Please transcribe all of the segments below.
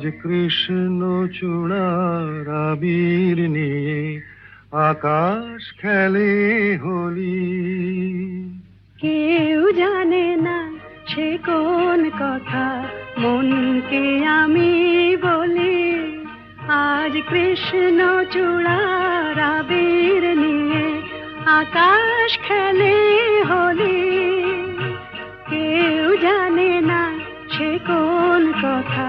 আজ কৃষ্ণ চূড়ার নিয়ে আকাশ খেলে হোলি। কেউ জানে না সে কোন কথা, মনকে আমি বলি, আজ কৃষ্ণ চূড়ার নিয়ে আকাশ খেলে হলি। কেউ জানে না সে কোন কথা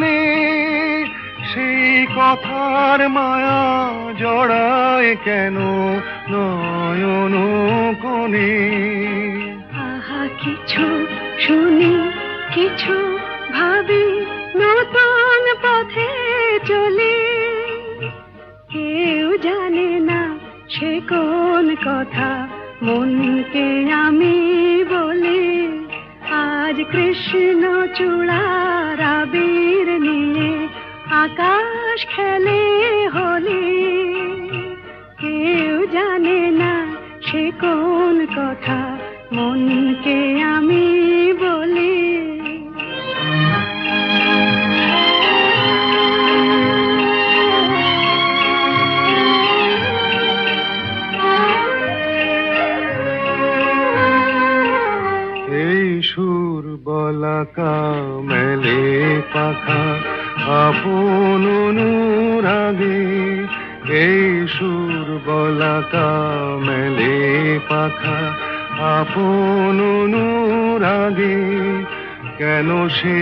কথার মায়া জড়ায় কেন? নয়ন কোণে। আহা, কিছু শুনি, কিছু ভাবি, নতুন পথে চলি। কেউ জানে না সে কোন কথা, মনকে আমি বলি। আজ কৃষ্ণ চূড়ার আবির নিয়ে আকাশ খেলে হলে কেউ জানে না সে কোন কথা। মনকে আমি আপন অনুরাগে কেন সে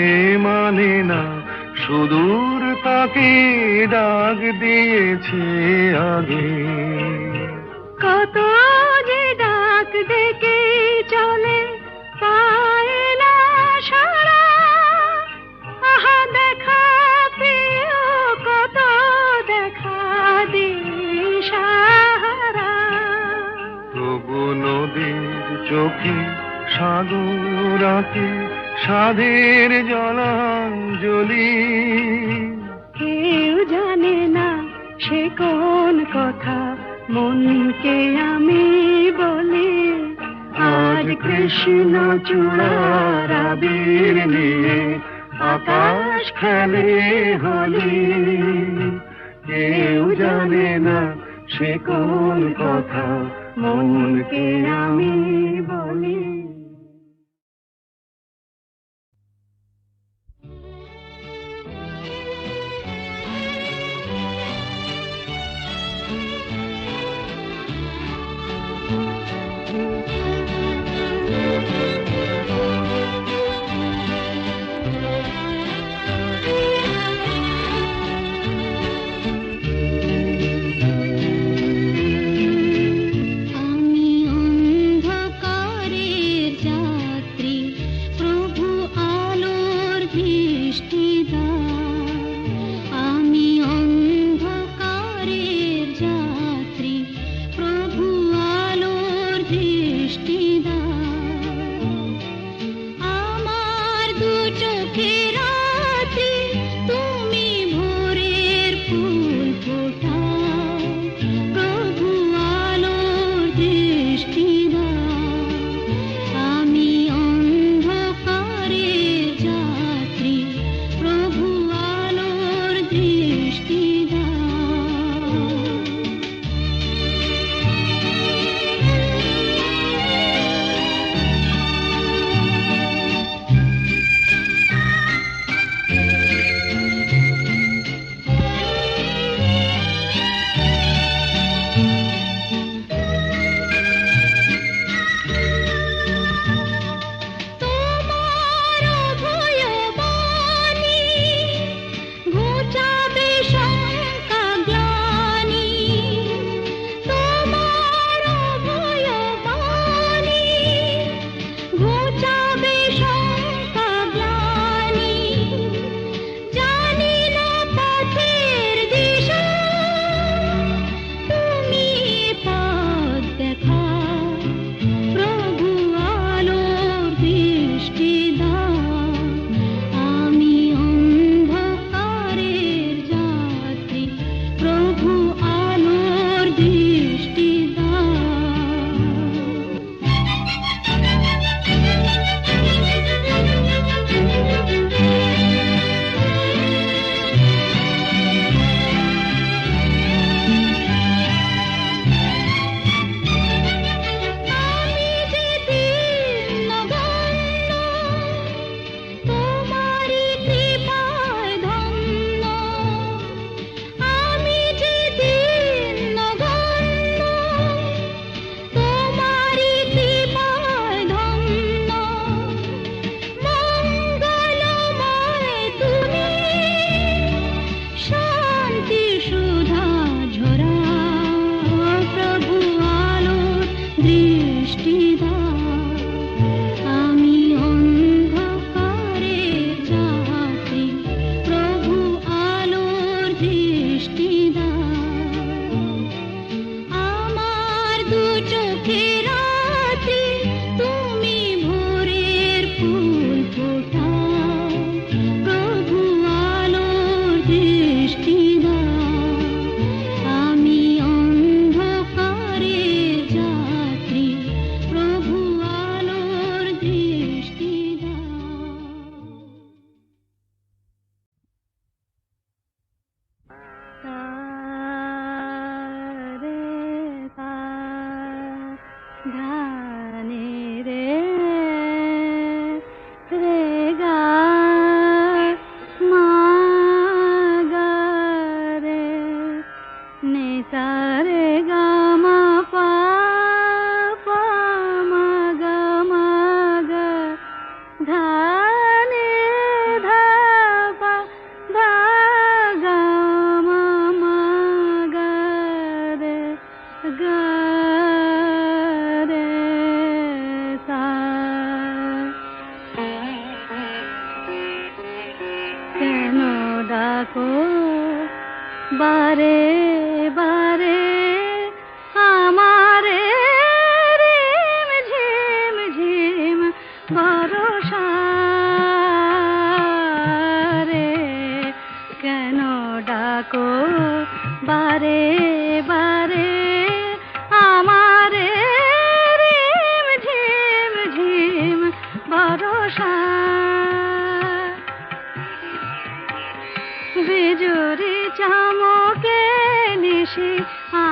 চোখে সাগর আঁকে সাধের জলাঞ্জলি কেউ জানে না সে কোন কথা মনকে আমি বলি। আজ কৃষ্ণ চূড়ার আবির নিয়ে আকাশ খেলে হলি। কেউ জানে না সে কোন কথা মনকে আমি বলি खुशी आ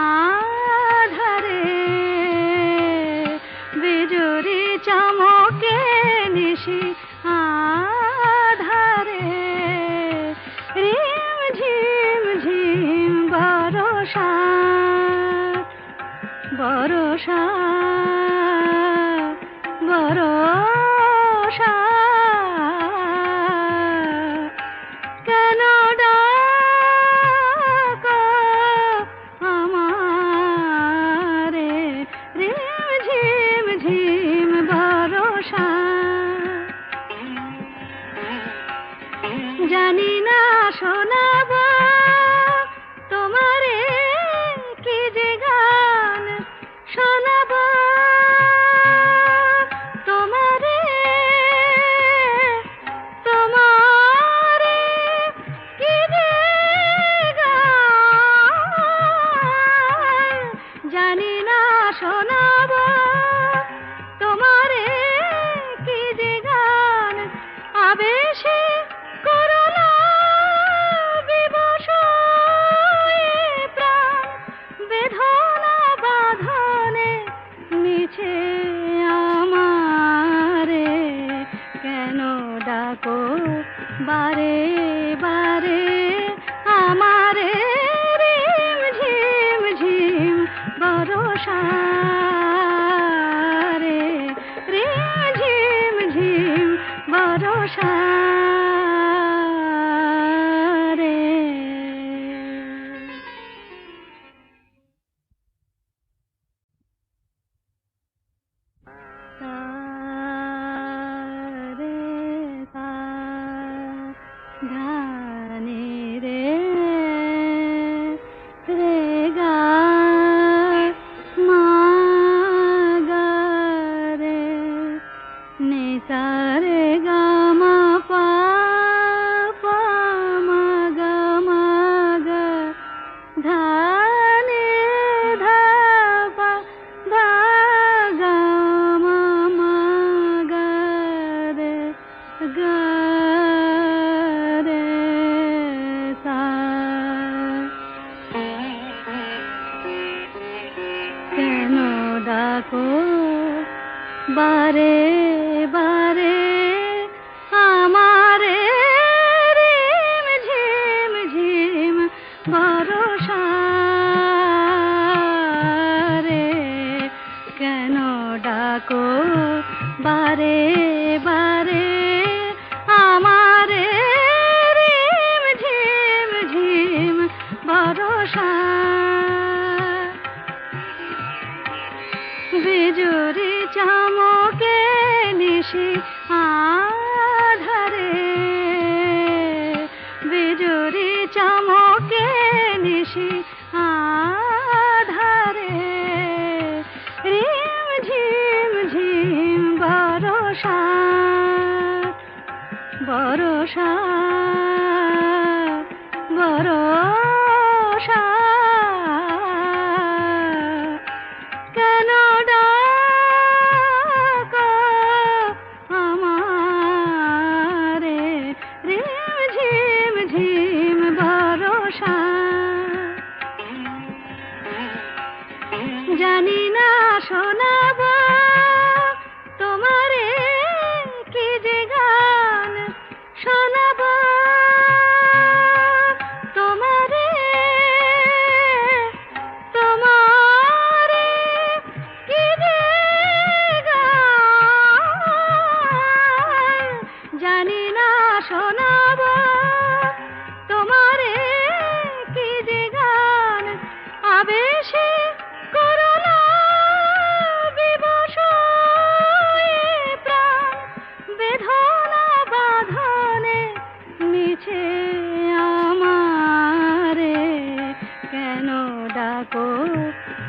ডাকো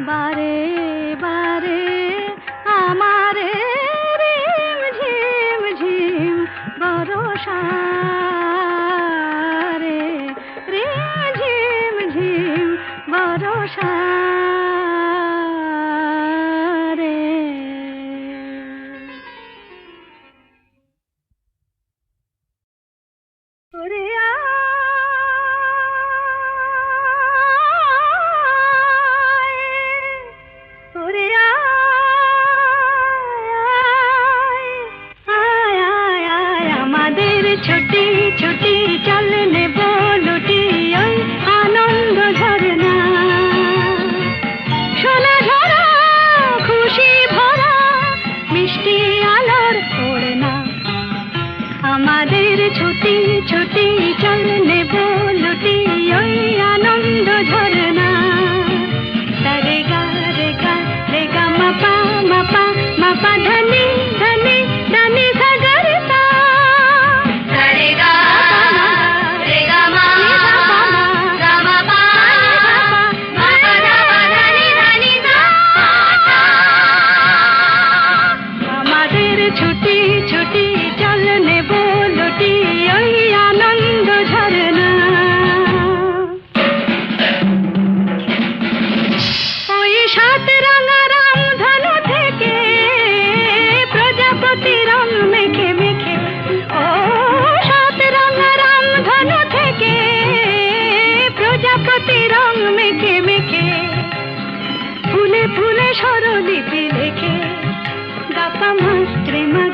বারে বারে আমারে ছুটি ছুটি চলে más crema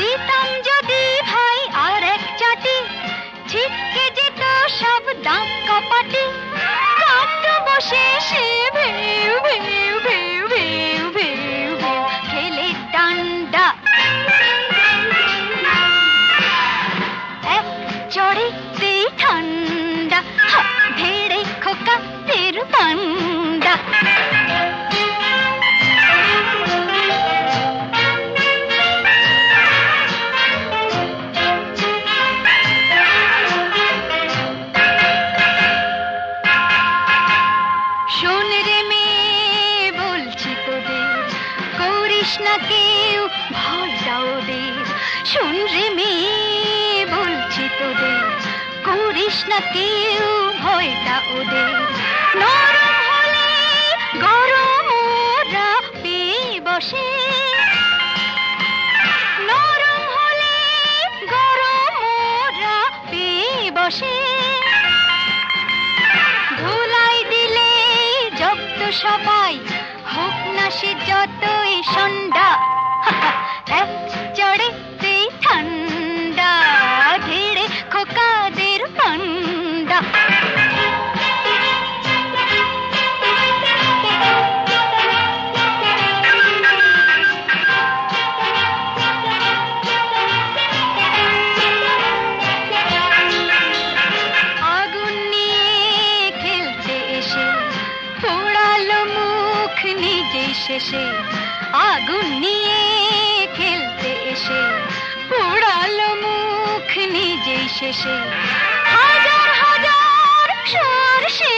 দিতাম Ude. শেষে হাজার হাজার সরষে